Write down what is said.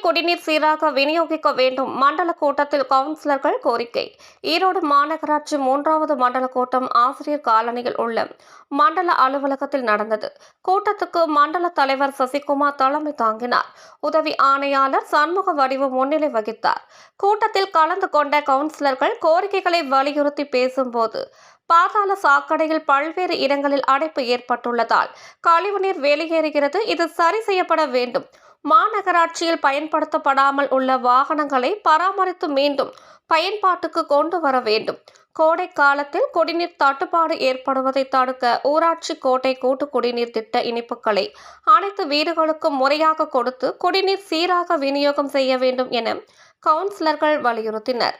குடிநீர் சீராக விநியோகிக்க வேண்டும். மண்டல கூட்டத்தில் கவுன்சிலர்கள் கோரிக்கை. ஈரோடு மாநகராட்சி மூன்றாவது மண்டல கூட்டம் ஆசிரியர் காலனியில் உள்ள மண்டல அலுவலகத்தில் நடந்தது. கூட்டத்துக்கு மண்டல தலைவர் சசிகுமார் தலைமை தாங்கினார். உதவி ஆணையாளர் சண்முக வடிவு முன்னிலை வகித்தார். கூட்டத்தில் கலந்து கொண்ட கவுன்சிலர்கள் கோரிக்கைகளை வலியுறுத்தி பேசும்போது பாதாள சாக்கடையில் பல்வேறு இடங்களில் அடைப்பு ஏற்பட்டுள்ளதால் கழிவுநீர் வெளியேறுகிறது. இது சரி செய்யப்பட வேண்டும். மாநகராட்சியில் பயன்படுத்தப்படாமல் உள்ள வாகனங்களை பராமரித்து மீண்டும் பயன்பாட்டுக்கு கொண்டு வர வேண்டும். கோடை காலத்தில் குடிநீர் தட்டுப்பாடு ஏற்படுவதை தடுக்க ஊராட்சி கோட்டை கூட்டு குடிநீர் திட்ட இணைப்புகளை அனைத்து வீடுகளுக்கும் முறையாக கொடுத்து குடிநீர் சீராக விநியோகம் செய்ய வேண்டும் என கவுன்சிலர்கள் வலியுறுத்தினர்.